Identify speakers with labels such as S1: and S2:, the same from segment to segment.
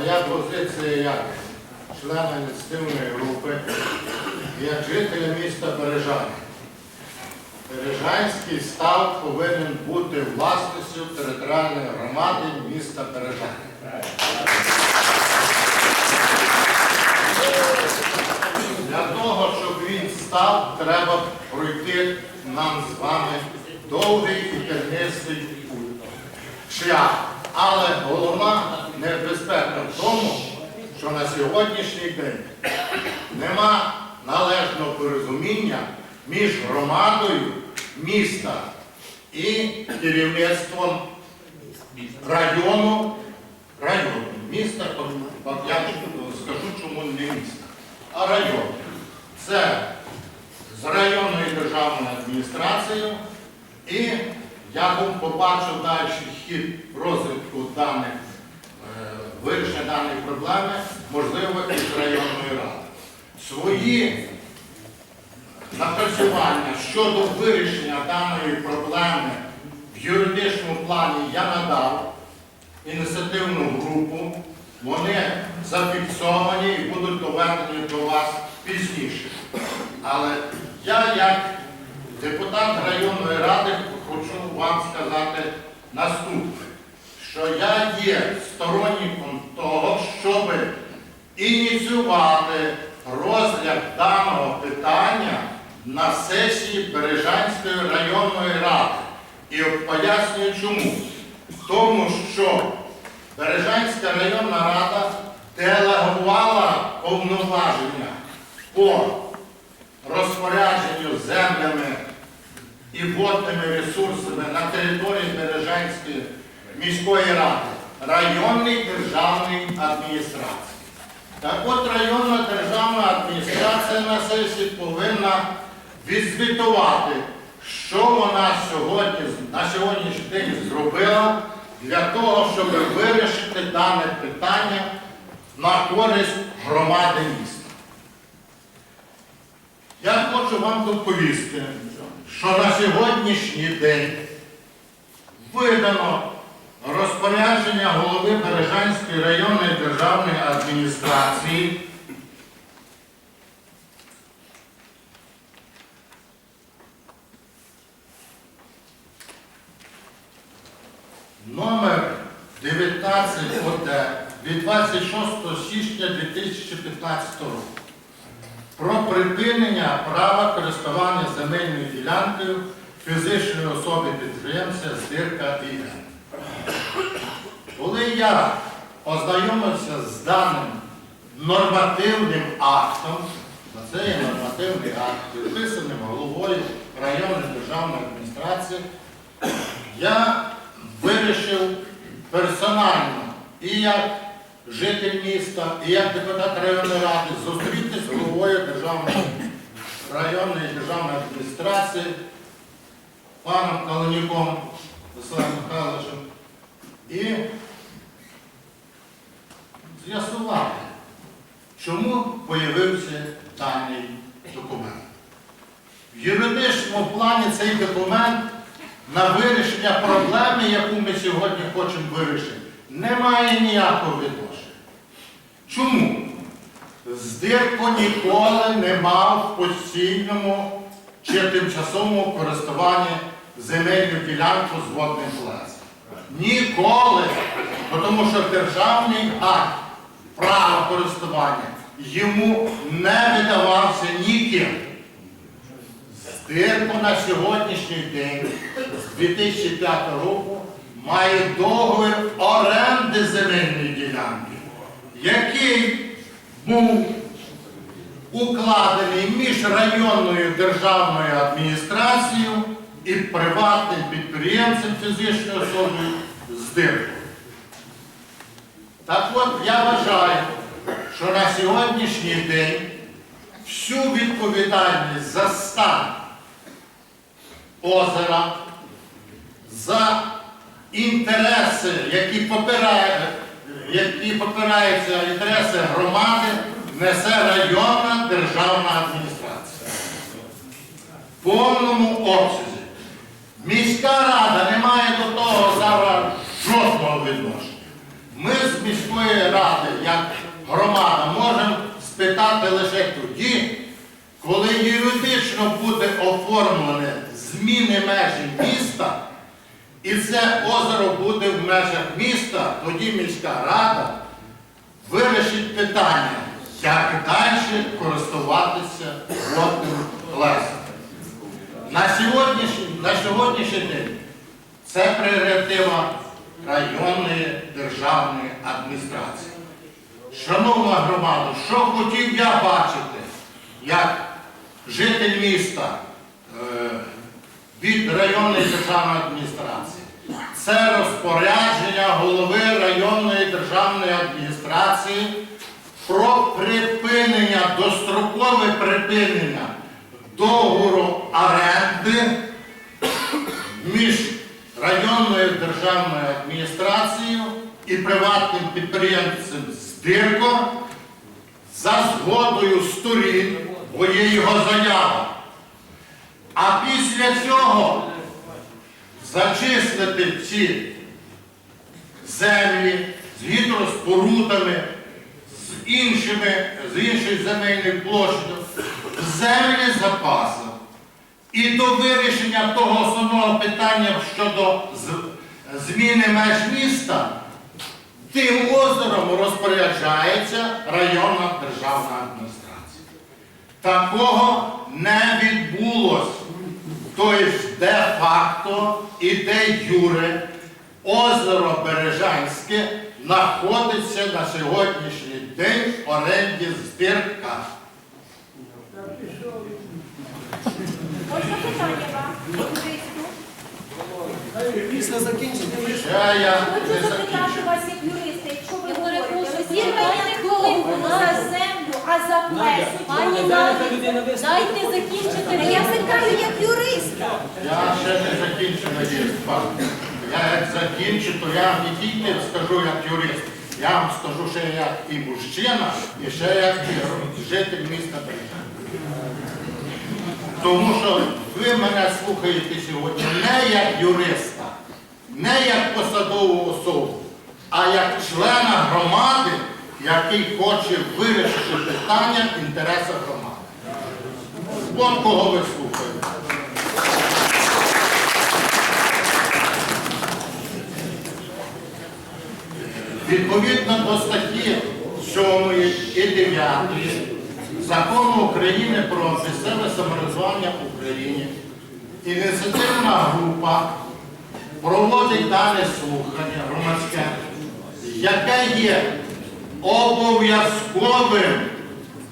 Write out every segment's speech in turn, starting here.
S1: моя позиція як члена ініціативної групи, як жителя міста Бережани. Бережанський став повинен бути власністю територіальної громади міста Бережани. Для того, щоб він став, треба пройти нам з вами довгий і тернистий шлях. Але головна небезпека в тому, що на сьогоднішній день нема належного порозуміння між громадою міста і керівництвом району, району, міста, я скажу, чому не міста, а району. Це з районною державною адміністрацією і я був побачив далі хід розвитку даних, вирішення даної проблеми, можливо, і з районної ради. Свої напрацювання щодо вирішення даної проблеми в юридичному плані я надав ініціативну групу. Вони зафіксовані і будуть доведені до вас пізніше. Але я, як депутат районної ради, хочу вам сказати наступне, що я є сторонником того, щоб ініціювати розгляд даного питання на сесії Бережанської районної ради. І пояснюю чому. Тому що Бережанська районна рада делегувала повноваження по розпорядженню землями і водними ресурсами на території Бережанської міської ради районній державній адміністрації. Так от районна державна адміністрація на сесії повинна відзвітувати, що вона сьогодні, на сьогоднішній день зробила для того, щоб вирішити дане питання на користь громади міста. Я хочу вам доповісти, що на сьогоднішній день видано розпорядження голови Бережанської районної державної адміністрації номер 19 ОД від 26 січня 2015 року про припинення права користування земельною ділянкою фізичної особи підприємця Здирка ІН. Коли я ознайомився з даним нормативним актом, це є нормативний акт, підписаним головою районної державної адміністрації, я вирішив персонально і як житель міста, і як депутат районної ради зустрітися з головою державної районної державної адміністрації, паном Каланюком чому появився даний документ. В юридичному плані цей документ на вирішення проблеми, яку ми сьогодні хочемо вирішити, не має ніякого відношення. Чому? Здирко ніколи не мав в постійному чи тимчасовому користуванні земельну ділянку з водним плацем. Ніколи. Тому що державний акт права користування йому не видавався ніким. Здирко на сьогоднішній день, з 2005 року, має договір оренди земельної ділянки, який був укладений між районною державною адміністрацією і приватним підприємцем фізичною особою Здирко. Так от я вважаю, що на сьогоднішній день всю відповідальність за стан озера, за інтереси, які попирають, які попираються інтереси громади, несе районна державна адміністрація. В повному обсязі. Міська рада не має до того зараз жодного відношення. Ми з ради, як громада, можемо спитати лише тоді, коли юридично буде оформлене зміни межі міста, і це озеро буде в межах міста, тоді міська рада вирішить питання, як далі користуватися водним плесом. На сьогоднішній, на сьогоднішній день це прерогатива районної державної адміністрації. Шановна громада, що хотів я бачити, як житель міста е, від районної державної адміністрації, це розпорядження голови районної державної адміністрації про припинення, дострокове припинення договору оренди між районною державною адміністрацією і приватним підприємцем Здирко за згодою сторін, бо є його заява. А після цього зачислити ці землі з гідроспорудами, з іншими, з іншою земельною площею, землі запасу. І до вирішення того основного питання щодо зміни меж міста, тим озером розпоряджається районна державна адміністрація. Такого не відбулося. Тобто, де-факто і де юре озеро Бережанське знаходиться на сьогоднішній день в оренді збірка.
S2: Можна питання вам, юристу?
S3: Після закінчення
S1: я
S2: Хочу запитати вас як юриста, якщо ви говорите,
S4: дайте
S2: договору
S4: хвилинку,
S2: за землю, а за плесу.
S4: Пані Наді, дайте закінчити.
S2: Я питаю як юриста.
S1: Я ще не закінчив надіюсь, пан. Я як закінчу, то я не тільки скажу як юрист, я вам скажу ще як і мужчина, і ще як і житель міста Бережан. Тому що ви мене слухаєте сьогодні не як юриста, не як посадову особу, а як члена громади, який хоче вирішити питання в інтересах громади. От кого ви слухаєте. Відповідно до статті 7 і 9 Закону України про місцеве самоврядування в Україні ініціативна група проводить дане слухання громадське, яке є обов'язковим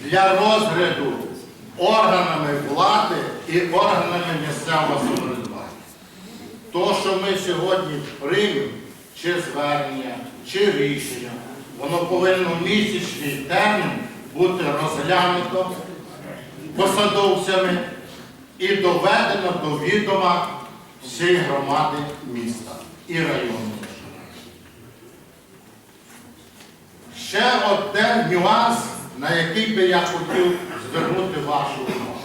S1: для розгляду органами влади і органами місцевого самоврядування. То, що ми сьогодні приймемо, чи звернення, чи рішення, воно повинно місячний термін бути розглянуто посадовцями і доведено до відома всієї громади міста і району. Ще один нюанс, на який би я хотів звернути вашу увагу.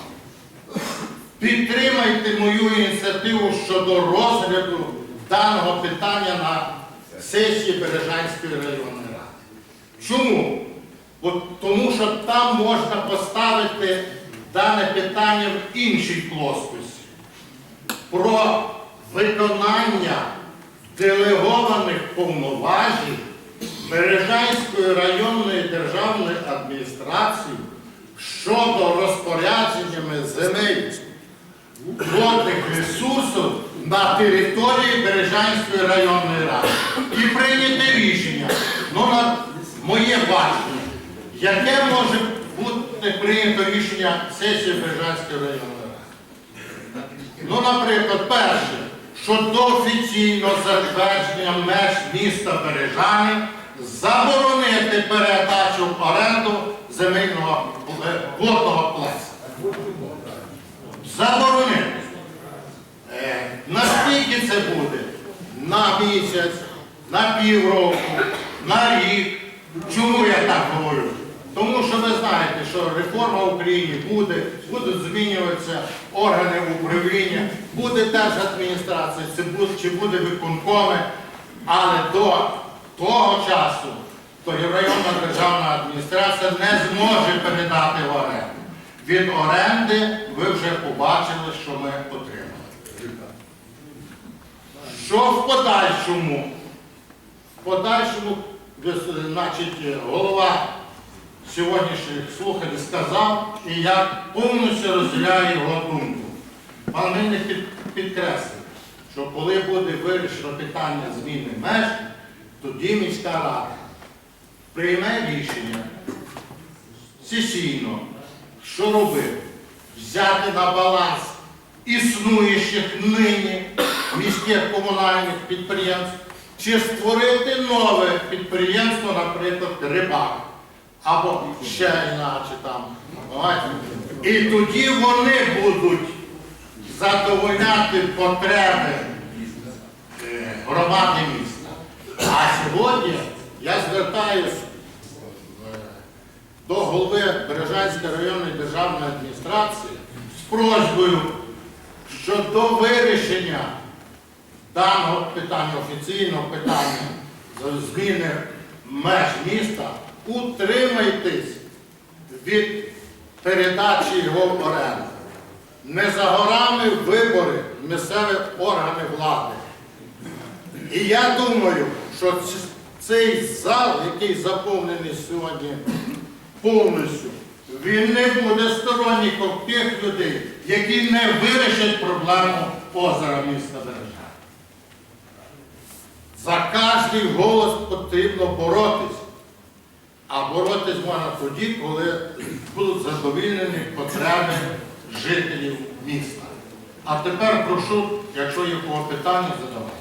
S1: Підтримайте мою ініціативу щодо розгляду даного питання на сесії Бережанської районної ради. Чому? От тому що там можна поставити дане питання в іншій плоскості. Про виконання делегованих повноважень Бережанської районної державної адміністрації щодо розпорядженнями земель водних ресурсів на території Бережанської районної ради. І прийняти рішення, ну на моє бачення, яке може бути прийнято рішення сесії Бережанської районної ради. Ну, наприклад, перше, що до офіційного затвердження меж міста Бережани заборонити передачу в оренду земельного е, водного плеса. Заборонити. Е, Наскільки це буде? На місяць, на півроку, на рік. Чому я так говорю? Тому що ви знаєте, що реформа в Україні буде, будуть змінюватися органи управління, буде держадміністрація, це буде, чи буде виконкоми, але до того часу то районна державна адміністрація не зможе передати в оренду. Від оренди ви вже побачили, що ми отримали. Що в подальшому? В подальшому, значить, голова сьогоднішніх слухань сказав, і я повністю розділяю його думку. Пан Мельник під, підкреслив, що коли буде вирішено питання зміни меж, тоді міська рада прийме рішення сесійно, що робити? Взяти на баланс існуючих нині міських комунальних підприємств, чи створити нове підприємство, наприклад, рибак, або ще іначе там. І тоді вони будуть задовольняти потреби е, громади міста. А сьогодні я звертаюся е, до голови Бережанської районної державної адміністрації з просьбою щодо вирішення даного питання, офіційного питання зміни меж міста, утримайтесь від передачі його в оренду. Не за горами вибори в місцеві органи влади. І я думаю, що цей зал, який заповнений сьогодні повністю, він не буде сторонником тих людей, які не вирішать проблему озера міста Бережа. За кожний голос потрібно боротись. А боротись можна тоді, коли будуть задовільнені потреби жителів міста. А тепер прошу, якщо є кого питання, задавати.